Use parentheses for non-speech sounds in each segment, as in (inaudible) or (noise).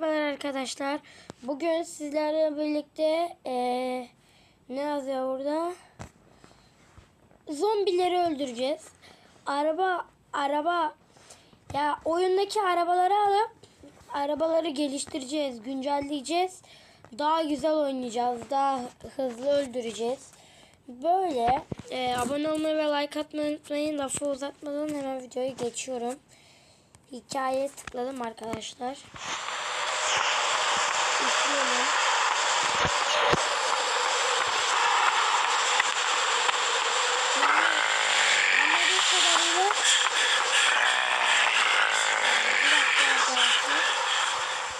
Merhabalar arkadaşlar. Bugün sizlerle birlikte eee, ne yazıyor burada? Zombileri öldüreceğiz. Araba araba ya oyundaki arabaları alıp arabaları geliştireceğiz, güncelleyeceğiz. Daha güzel oynayacağız, daha hızlı öldüreceğiz. Böyle eee, abone olmayı ve like atmayı unutmayın. Lafı uzatmadan hemen videoyu geçiyorum. Hikayeye tıkladım arkadaşlar. İzliyorum.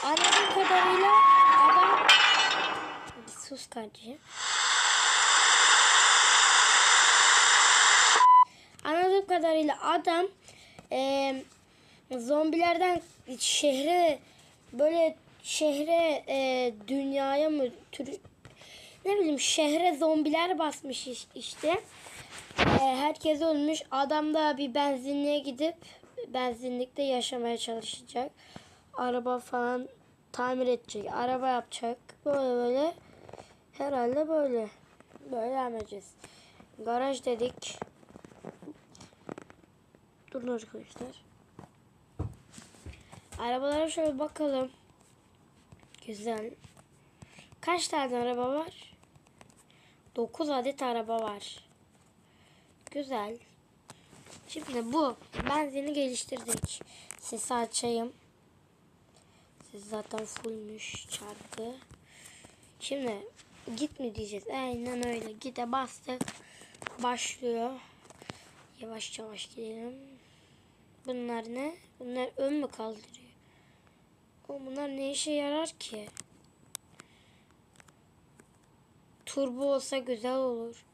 Anladığım kadarıyla adam kadarıyla adam eee zombilerden şehre böyle şehre e, dünyaya mı tür ne bileyim şehre zombiler basmış iş- işte. E, herkes ölmüş. Adam da bir benzinliğe gidip benzinlikte yaşamaya çalışacak. Araba falan tamir edecek. Araba yapacak. Böyle böyle. Herhalde böyle. Böyle edeceğiz. Garaj dedik. Durun arkadaşlar. Arabalara şöyle bakalım. Güzel. Kaç tane araba var? 9 adet araba var. Güzel. Şimdi bu benzini geliştirdik. Sesi açayım. Ses zaten fullmüş çarpı. Şimdi git mi diyeceğiz? Aynen öyle. Gide bastık. Başlıyor. Yavaş yavaş gidelim. Bunlar ne? Bunlar ön mü kaldırıyor? O bunlar ne işe yarar ki? Turbo olsa güzel olur.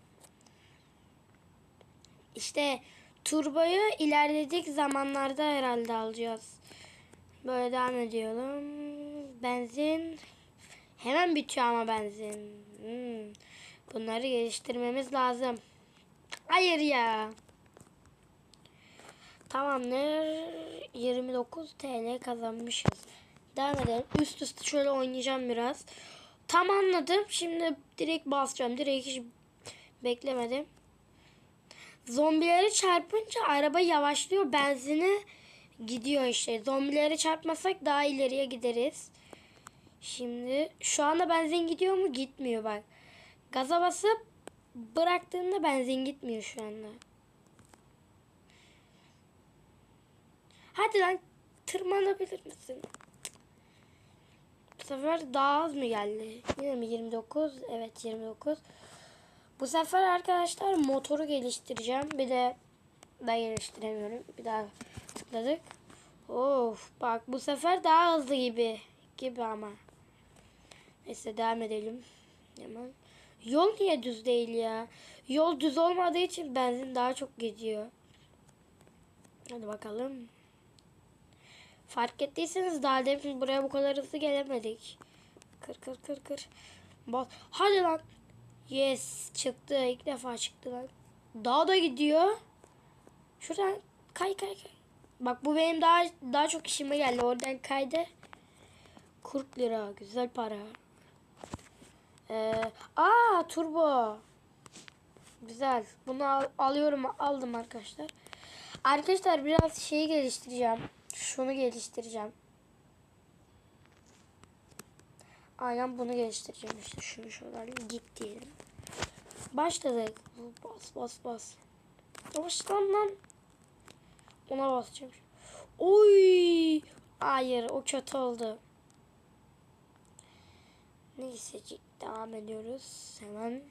İşte turboyu ilerledik zamanlarda herhalde alacağız. Böyle devam ediyorum. Benzin. Hemen bitiyor ama benzin. Hmm. Bunları geliştirmemiz lazım. Hayır ya. Tamamdır. 29 TL kazanmışız. Devam edelim. Üst üste şöyle oynayacağım biraz. Tam anladım. Şimdi direkt basacağım. Direkt hiç beklemedim. Zombileri çarpınca araba yavaşlıyor. Benzini gidiyor işte. Zombileri çarpmasak daha ileriye gideriz. Şimdi şu anda benzin gidiyor mu? Gitmiyor bak. Gaza basıp bıraktığında benzin gitmiyor şu anda. Hadi lan tırmanabilir misin? Sefer daha az mı geldi? Yine mi 29? Evet 29. Bu sefer arkadaşlar motoru geliştireceğim. Bir de ben geliştiremiyorum. Bir daha tıkladık. Of bak bu sefer daha hızlı gibi. Gibi ama. Neyse devam edelim. Hemen. Yol niye düz değil ya? Yol düz olmadığı için benzin daha çok gidiyor. Hadi bakalım. Fark ettiyseniz daha demin buraya bu kadar hızlı gelemedik. Kır kır kır kır. Bak hadi lan. Yes çıktı. İlk defa çıktı lan. Daha da gidiyor. Şuradan kay kay kay. Bak bu benim daha daha çok işime geldi. Oradan kaydı. 40 lira. Güzel para. Ee, aa turbo. Güzel. Bunu al- alıyorum aldım arkadaşlar. Arkadaşlar biraz şeyi geliştireceğim. Şunu geliştireceğim. Aynen bunu geliştireceğim işte. Şunu şuradan git diyelim. Başladık. Bas bas bas. Yavaş lan lan. Ona basacağım. Oy! Hayır o kötü oldu. Neyse devam ediyoruz. Hemen.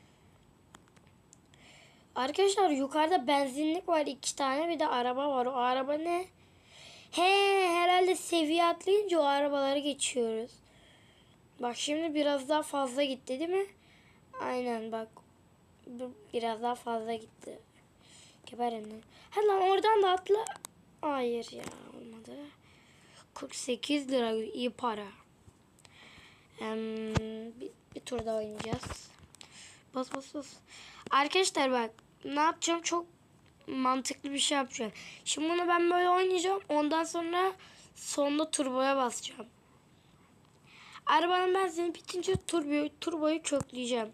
Arkadaşlar yukarıda benzinlik var iki tane bir de araba var. O araba ne? He herhalde seviye atlayınca o arabaları geçiyoruz. Bak şimdi biraz daha fazla gitti değil mi? Aynen bak. Biraz daha fazla gitti. Geberin lan. Hadi lan oradan da atla. Hayır ya olmadı. 48 lira iyi para. Hem bir, bir tur daha oynayacağız. Bas bas bas. Arkadaşlar bak ne yapacağım çok mantıklı bir şey yapacağım. Şimdi bunu ben böyle oynayacağım. Ondan sonra sonunda turboya basacağım. Arabanın benzini bitince turboyu, turboyu kökleyeceğim.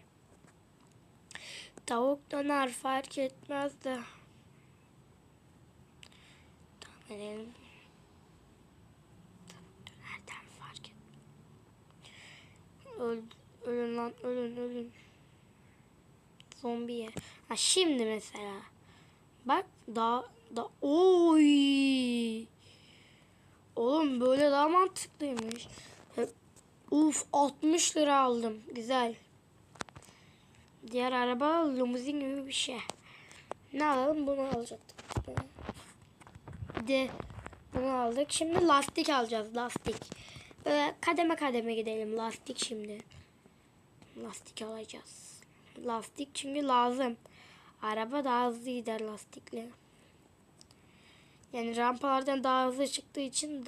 Tavuk döner fark etmez de. Tamam edelim. Tavuk dönerden fark et. Öl, ölün lan ölün ölün. Zombiye. Ha şimdi mesela. Bak daha da oy. Oğlum böyle daha mantıklıymış. Uf 60 lira aldım. Güzel. Diğer araba limuzin gibi bir şey. Ne alalım? Bunu alacaktık. De bunu aldık. Şimdi lastik alacağız. Lastik. Böyle kademe kademe gidelim. Lastik şimdi. Lastik alacağız. Lastik çünkü lazım. Araba daha hızlı gider lastikle. Yani rampalardan daha hızlı çıktığı için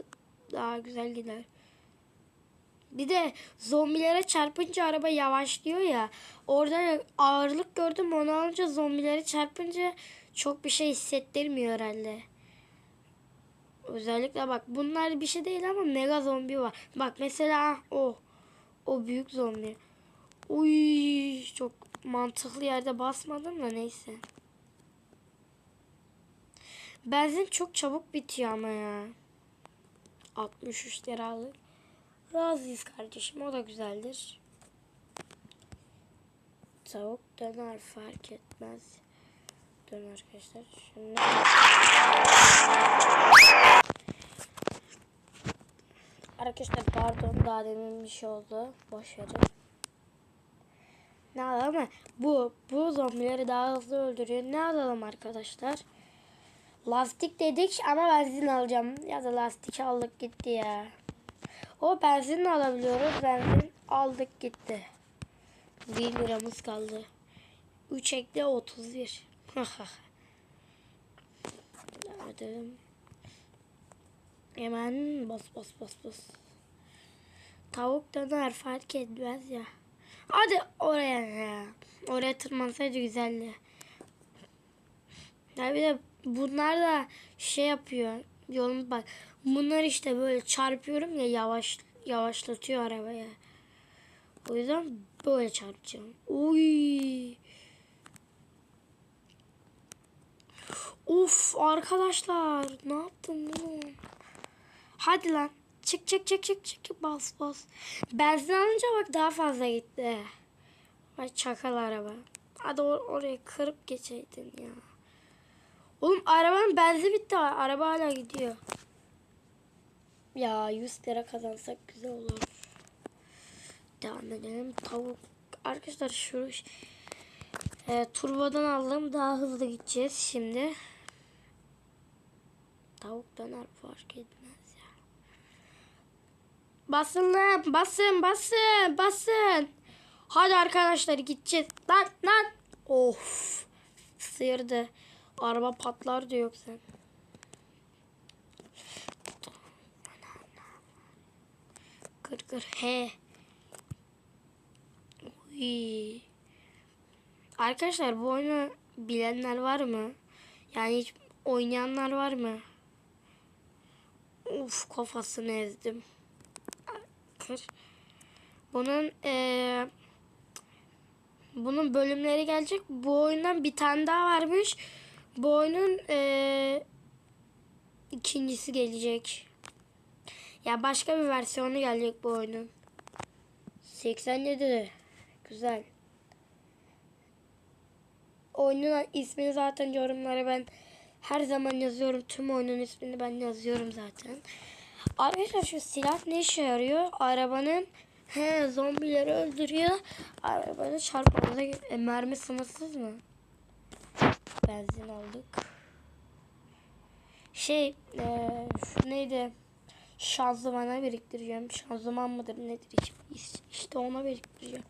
daha güzel gider. Bir de zombilere çarpınca araba yavaşlıyor ya. Orada ağırlık gördüm onu alınca zombilere çarpınca çok bir şey hissettirmiyor herhalde. Özellikle bak bunlar bir şey değil ama mega zombi var. Bak mesela o. O büyük zombi. Uy çok mantıklı yerde basmadım da neyse. Benzin çok çabuk bitiyor ama ya. 63 liralık. Razıyız kardeşim o da güzeldir. Tavuk döner fark etmez. Dön arkadaşlar. Şimdi... Arkadaşlar pardon daha demin bir şey oldu. Boş verin. Ne alalım? Bu, bu zombileri daha hızlı öldürüyor. Ne alalım arkadaşlar? Lastik dedik ama benzin alacağım. Ya da lastik aldık gitti ya. O benzin alabiliyoruz. Benzin aldık gitti. 1 liramız kaldı. 3 ekle 31. (laughs) Hadi. Hemen bas bas bas bas. Tavuk döner fark etmez ya. Hadi oraya ya. Oraya tırmansaydı güzeldi. Ya bir de bunlar da şey yapıyor. Yolun bak. Bunlar işte böyle çarpıyorum ya yavaş yavaşlatıyor arabaya. O yüzden böyle çarpacağım. Uy. Uf arkadaşlar ne yaptım bunu? Hadi lan. Çık çık çık çık çık bas bas. Benzin alınca bak daha fazla gitti. Vay çakal araba. Hadi or- oraya kırıp geçeydin ya. Oğlum arabanın benzin bitti. Araba hala gidiyor. Ya 100 lira kazansak güzel olur. Devam edelim. Tavuk. Arkadaşlar şu e, turbodan aldım. Daha hızlı gideceğiz şimdi. Tavuk döner fark etmez. Basın. Basın basın basın. Hadi arkadaşlar gideceğiz. Lan lan. Of. Sıyırdı. Araba patlar da yoksa. Kır kır he. Uy. Arkadaşlar bu oyunu bilenler var mı? Yani hiç oynayanlar var mı? Uf kafasını ezdim. Kır. Bunun eee bunun bölümleri gelecek. Bu oyundan bir tane daha varmış. Bu oyunun eee ikincisi gelecek. Ya başka bir versiyonu gelecek bu oyunun. 87 güzel. Oyunun ismini zaten yorumlara ben her zaman yazıyorum. Tüm oyunun ismini ben yazıyorum zaten. Arkadaşlar şu silah ne işe yarıyor? Arabanın he, zombileri öldürüyor. Arabanın çarpmanıza e, mermi sınırsız mı? Benzin aldık. Şey e, şu neydi? Şanzımana biriktireceğim. Şanzıman mıdır nedir? İşte, ona biriktireceğim.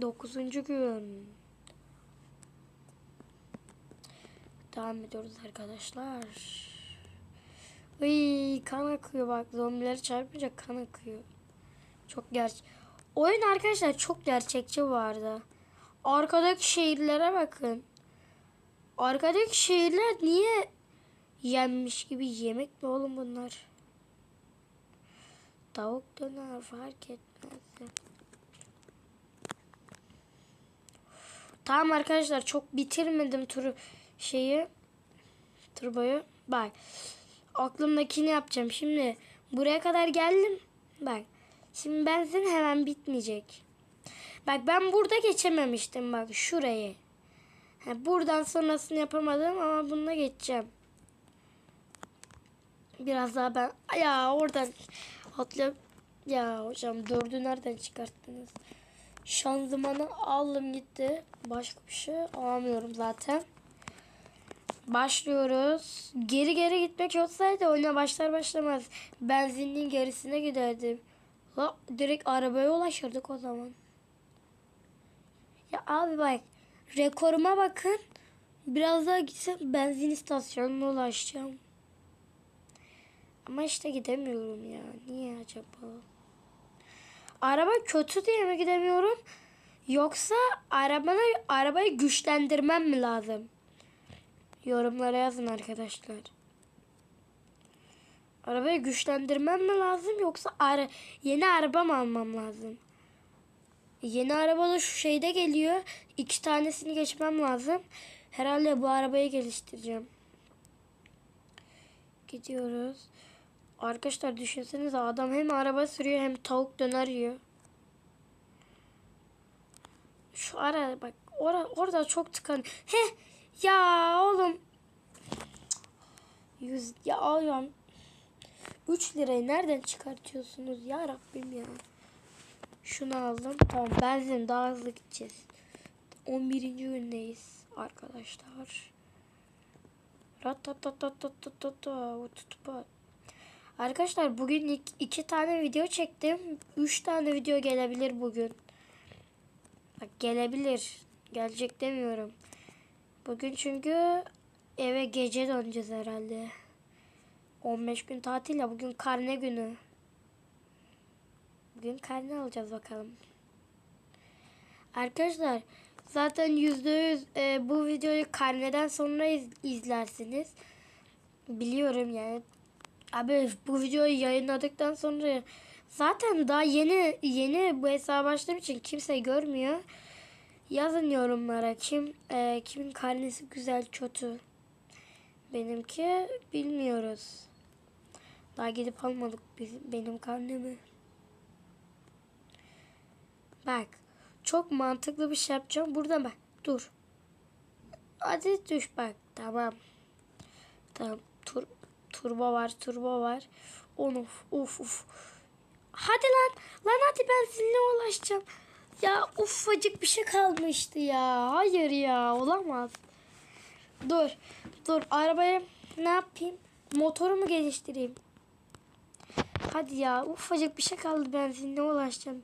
Dokuzuncu gün. Devam ediyoruz arkadaşlar. Iy, kan akıyor bak. Zombileri çarpınca kan akıyor. Çok gerçek. Oyun arkadaşlar çok gerçekçi arada. Arkadaki şehirlere bakın. Arkadaki şehirler niye yenmiş gibi yemek mi oğlum bunlar? Tavuk döner fark etmez. Tamam arkadaşlar çok bitirmedim turu şeyi turboyu. Bak aklımdakini yapacağım. Şimdi buraya kadar geldim. Bak şimdi benzin hemen bitmeyecek. Bak ben burada geçememiştim bak şurayı. Ha, buradan sonrasını yapamadım ama bununla geçeceğim. Biraz daha ben ya oradan atlayıp ya hocam dördü nereden çıkarttınız? Şanzımanı aldım gitti. Başka bir şey alamıyorum zaten. Başlıyoruz. Geri geri gitmek olsaydı oyuna başlar başlamaz benzinliğin gerisine giderdim. La, direkt arabaya ulaşırdık o zaman. Ya abi bak rekoruma bakın. Biraz daha gitsem benzin istasyonuna ulaşacağım. Ama işte gidemiyorum ya. Niye acaba? Araba kötü diye mi gidemiyorum? Yoksa arabanı, arabayı güçlendirmem mi lazım? Yorumlara yazın arkadaşlar. Arabayı güçlendirmem mi lazım yoksa ara, yeni araba mı almam lazım? Yeni araba da şu şeyde geliyor. İki tanesini geçmem lazım. Herhalde bu arabayı geliştireceğim. Gidiyoruz. Arkadaşlar düşünsenize adam hem araba sürüyor hem tavuk döner yiyor. Şu ara bak ora, orada çok tıkan. He ya oğlum. Yüz ya ayağım. 3 lirayı nereden çıkartıyorsunuz ya Rabbim ya. Şunu aldım. Tamam benzin daha hızlı gideceğiz. 11. gündeyiz arkadaşlar. Arkadaşlar bugün iki tane video çektim. Üç tane video gelebilir bugün. Bak gelebilir. Gelecek demiyorum. Bugün çünkü eve gece döneceğiz herhalde. 15 gün tatil ya. Bugün karne günü. Bugün karne alacağız bakalım. Arkadaşlar zaten %100 e, bu videoyu karneden sonra iz- izlersiniz. Biliyorum yani. Abi bu videoyu yayınladıktan sonra zaten daha yeni yeni bu hesaba başladığım için kimse görmüyor. Yazın yorumlara kim e, kimin karnesi güzel kötü. Benimki bilmiyoruz. Daha gidip almadık biz, benim karnemi. Bak çok mantıklı bir şey yapacağım. Burada bak dur. Hadi düş bak tamam. Tamam tur, turbo var turbo var. On uf uf uf. Hadi lan lan hadi ben sizinle ulaşacağım. Ya ufacık bir şey kalmıştı ya. Hayır ya olamaz. Dur dur arabaya ne yapayım? Motorumu geliştireyim. Hadi ya ufacık bir şey kaldı benzinle ulaşacağım.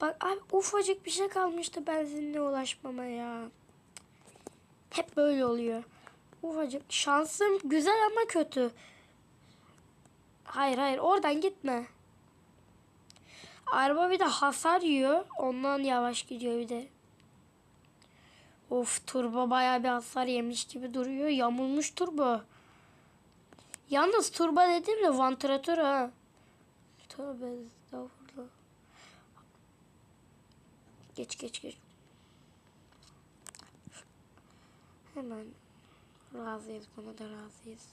Bak abi ufacık bir şey kalmıştı benzinle ulaşmama ya. Hep böyle oluyor. Ufacık şansım güzel ama kötü. Hayır hayır oradan gitme. Araba bir de hasar yiyor. Ondan yavaş gidiyor bir de. Of turbo bayağı bir hasar yemiş gibi duruyor. Yamulmuş turbo. Yalnız turbo dediğim de vantilatör ha. Tövbe estağfurullah. Geç geç geç. Hemen razıyız buna da razıyız.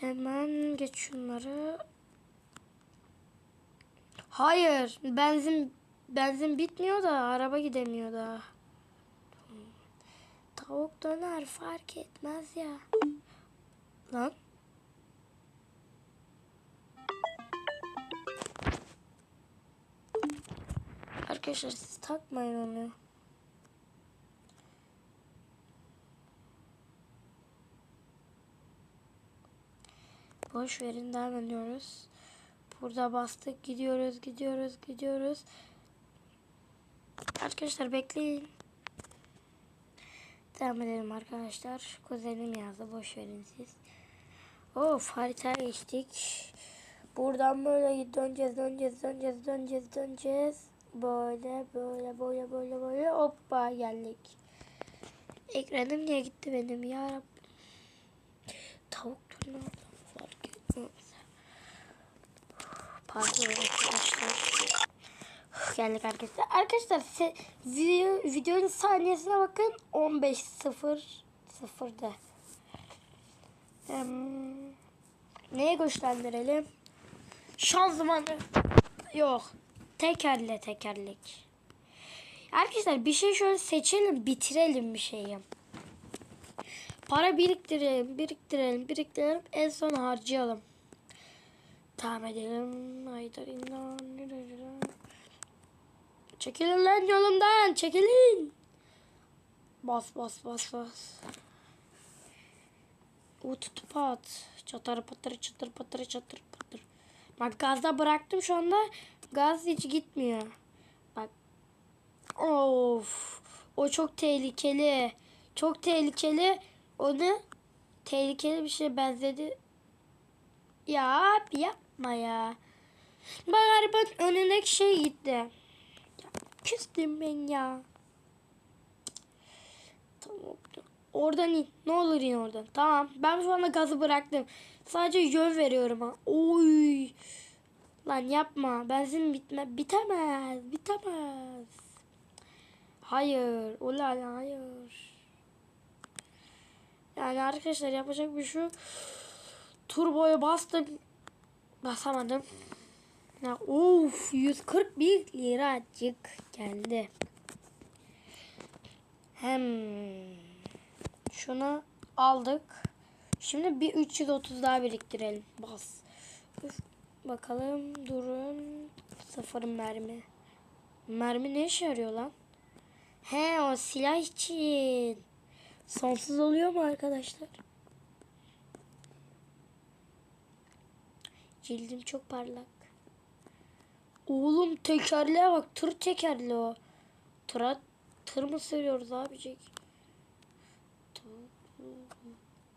Hemen geç şunları. Hayır, benzin benzin bitmiyor da araba gidemiyor da. Tavuk döner fark etmez ya. Lan. Arkadaşlar siz takmayın onu. Boş verin devam ediyoruz. Burada bastık gidiyoruz gidiyoruz gidiyoruz. Arkadaşlar bekleyin. Devam edelim arkadaşlar. Kuzenim yazdı boş verin siz. Of harita geçtik. Buradan böyle döneceğiz döneceğiz döneceğiz döneceğiz döneceğiz. Böyle böyle böyle böyle böyle hoppa geldik. Ekranım niye gitti benim ya Rabbim. Tavuk turnu fark etmez. Pardon arkadaşlar. Geldik arkadaşlar. Arkadaşlar video, videonun saniyesine bakın. 15 0 0'da. Hmm, neye güçlendirelim? Şanzımanı. Yok. Tekerle tekerlek. Arkadaşlar bir şey şöyle seçelim bitirelim bir şeyi. Para biriktirelim, biriktirelim, biriktirelim. En son harcayalım. Tamam edelim. Haydar inan. Çekilin lan yolumdan. Çekilin. Bas bas bas bas. Ut pat. Çatır patır çatır patır çatır patır. Bak gazda bıraktım şu anda. Gaz hiç gitmiyor. Bak. Of. O çok tehlikeli. Çok tehlikeli. Onu tehlikeli bir şeye benzedi. Ya abi yapma ya. Bak arabanın önündeki şey gitti. Ya, küstüm ben ya. Tamam. Oradan in. Ne olur in oradan. Tamam. Ben şu anda gazı bıraktım. Sadece yön veriyorum ha. Oy. Lan yapma. Benzin bitme. Bitemez. Bitemez. Hayır. Ulan hayır. Yani arkadaşlar yapacak bir şu. Turboya bastım. Basamadım. Ya, of 141 liracık geldi. Hem şunu aldık. Şimdi bir 330 daha biriktirelim. Bas. Üf, Bakalım durun. Sıfır mermi. Mermi ne işe yarıyor lan? He o silah için. Sonsuz oluyor mu arkadaşlar? Cildim çok parlak. Oğlum tekerleğe bak. Tır tekerli o. Tıra, tır mı sürüyoruz abicik?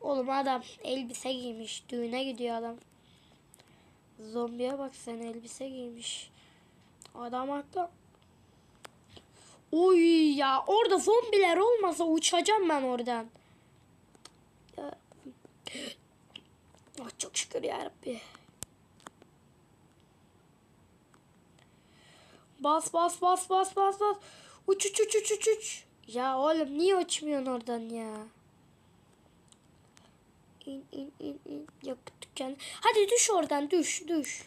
Oğlum adam elbise giymiş. Düğüne gidiyor adam. Zombiye bak sen elbise giymiş. Adam haklı. Oy ya orada zombiler olmasa uçacağım ben oradan. Ya. Oh, çok şükür ya Rabbi. Bas bas bas bas bas bas. Uç uç uç uç uç uç. Ya oğlum niye uçmuyorsun oradan ya? İn in in in. Yakıt dükkanı. Hadi düş oradan düş düş.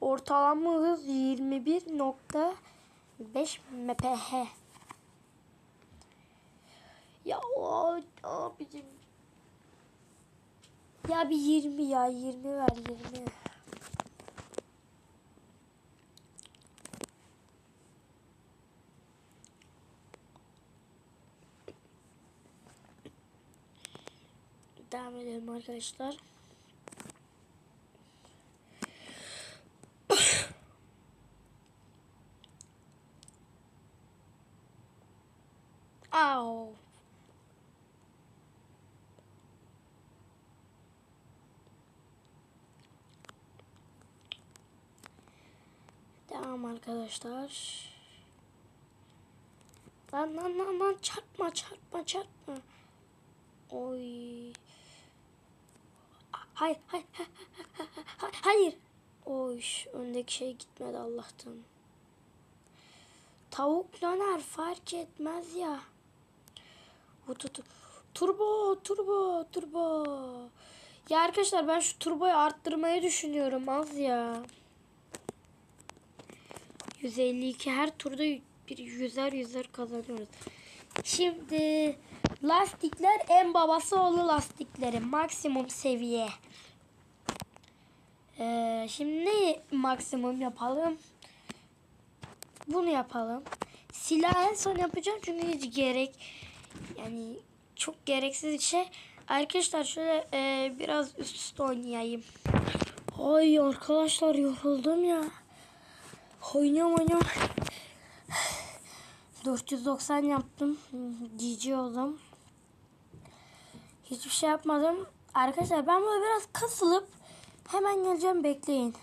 Ortalama hız 21.5 mph. Ya o abicim. Ya bir 20 ya 20 ver 20. Edelim arkadaşlar. Au. Devam arkadaşlar. Lan lan lan lan çarpma çarpma çarpma. Oy. Hayır hayır hayır hayır. Oy öndeki şey gitmedi Allah'tan. Tavuk döner fark etmez ya. Turbo, turbo, turbo. Ya arkadaşlar ben şu turboyu arttırmayı düşünüyorum az ya. 152 her turda bir yüzer yüzer kazanıyoruz. Şimdi lastikler en babası oğlu lastikleri maksimum seviye. Ee, şimdi maksimum yapalım? Bunu yapalım. Silah en son yapacağım çünkü hiç gerek yani çok gereksiz bir şey. Arkadaşlar şöyle e, biraz üst üste oynayayım. Ay arkadaşlar yoruldum ya. Oynuyorum oynuyorum. 490 yaptım. GG oldum. Hiçbir şey yapmadım. Arkadaşlar ben böyle biraz kasılıp hemen geleceğim bekleyin.